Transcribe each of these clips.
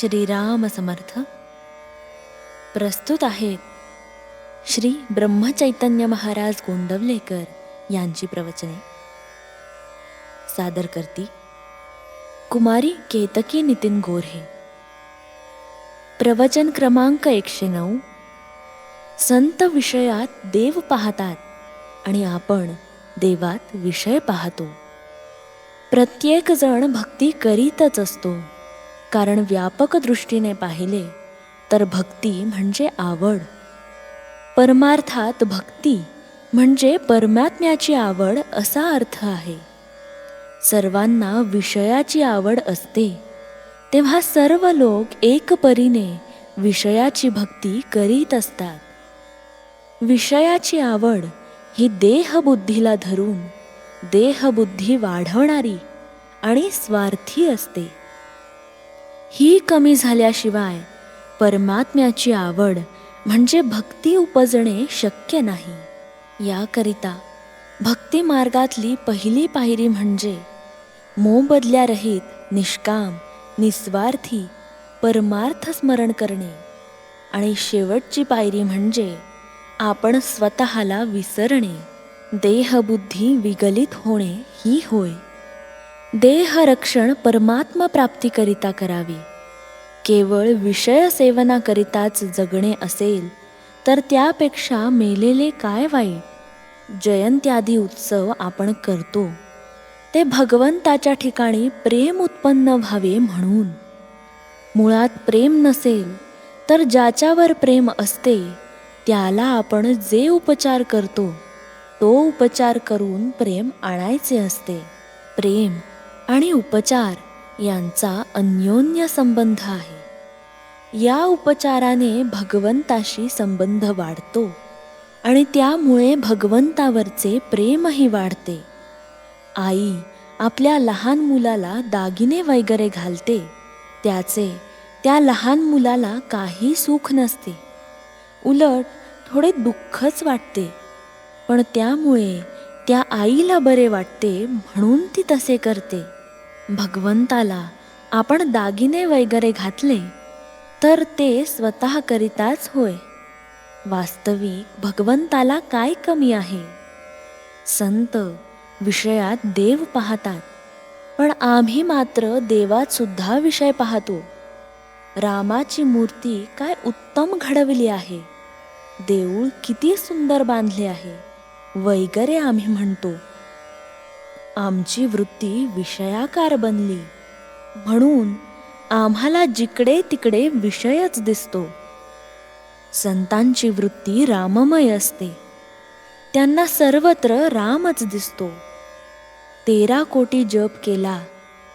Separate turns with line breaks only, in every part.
श्रीराम समर्थ प्रस्तुत आहेत श्री ब्रह्मचैतन्य महाराज गोंदवलेकर यांची प्रवचने. सादर करती कुमारी केतकी नितीन गोऱ्हे. प्रवचन क्रमांक एकशे नऊ. संत विषयात देव पाहतात आणि आपण देवात विषय पाहतो. प्रत्येक जण भक्ती करीतच असतो. कारण व्यापक दृष्टीने पाहिले तर भक्ती म्हणजे आवड. परमार्थात भक्ती म्हणजे परमात्म्याची आवड असा अर्थ आहे. सर्वांना विषयाची आवड असते तेव्हा सर्व लोक एकपरीने विषयाची भक्ती करीत असतात. विषयाची आवड ही देहबुद्धीला धरून देहबुद्धी वाढवणारी आणि स्वार्थी असते. ही कमी झाल्याशिवाय परमात्म्याची आवड म्हणजे भक्ती उपजणे शक्य नाही. याकरिता भक्ती मार्गातली पहिली पायरी म्हणजे मोबदल्यारहित निष्काम निस्वार्थी परमार्थ स्मरण करणे. आणि शेवटची पायरी म्हणजे आपण स्वतःला विसरणे. देहबुद्धी विगलित होणे ही होय. देहरक्षण परमात्मा प्राप्तीकरिता करावी. केवळ विषय सेवनाकरिताच जगणे असेल तर त्यापेक्षा मेलेले काय वाईट जयंत्यादी उत्सव आपण करतो. ते भगवंताच्या ठिकाणी प्रेम उत्पन्न व्हावे म्हणून. मुळात प्रेम नसेल तर ज्याच्यावर प्रेम असते त्याला आपण जे उपचार करतो तो उपचार करून प्रेम आणायचे असते. प्रेम आणि उपचार यांचा अन्योन्य संबंध आहे. या उपचाराने भगवंताशी संबंध वाढतो आणि त्यामुळे भगवंतावरचे प्रेमही वाढते. आई आपल्या लहान मुलाला दागिने वगैरे घालते त्याचे त्या लहान मुलाला काही सुख नसते. उलट थोडे दुःखच वाटते पण त्यामुळे त्या आईला बरे वाटते म्हणून ती तसे करते. भगवंताला आपण दागिने वगैरे घातले तर ते स्वतःकरिताच होय. वास्तविक भगवंताला काय कमी आहे? संत विषयात देव पाहतात पण आम्ही मात्र देवात सुद्धा विषय पाहतो. रामाची मूर्ती काय उत्तम घडवली आहे? देऊळ किती सुंदर बांधले आहे? वगैरे आम्ही म्हणतो आमची वृत्ती विषयाकार बनली. म्हणून आम्हाला जिकडे तिकडे विषयच दिसतो. संतांची वृत्ती राममय असते. त्यांना सर्वत्र रामच दिसतो. तेरा कोटी जप केला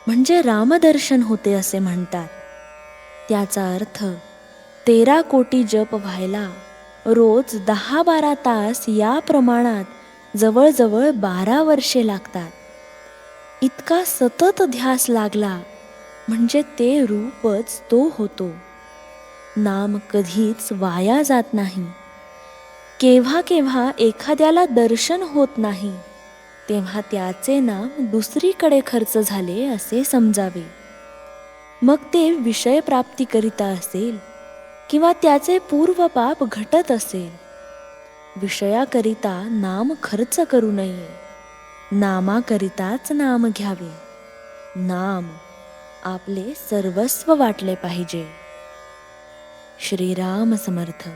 म्हणजे रामदर्शन होते असे म्हणतात. त्याचा अर्थ तेरा कोटी जप व्हायला रोज दहा बारा तास या प्रमाणात जवळजवळ बारा वर्षे लागतात. इतका सतत ध्यास लागला म्हणजे ते रूपच तो होतो. नाम कधीच वाया जात नाही. केव्हा केव्हा एखाद्याला दर्शन होत नाही तेव्हा त्याचे नाम दुसरीकडे खर्च झाले असे समजावे. मग ते विषय प्राप्तीकरिता असेल किंवा त्याचे पूर्वपाप घटत असेल विषयाकरिता नाम खर्च करू नये. नामाकरिताच नाम घ्यावे. नाम आपले सर्वस्व वाटले पाहिजे. श्रीराम समर्थ.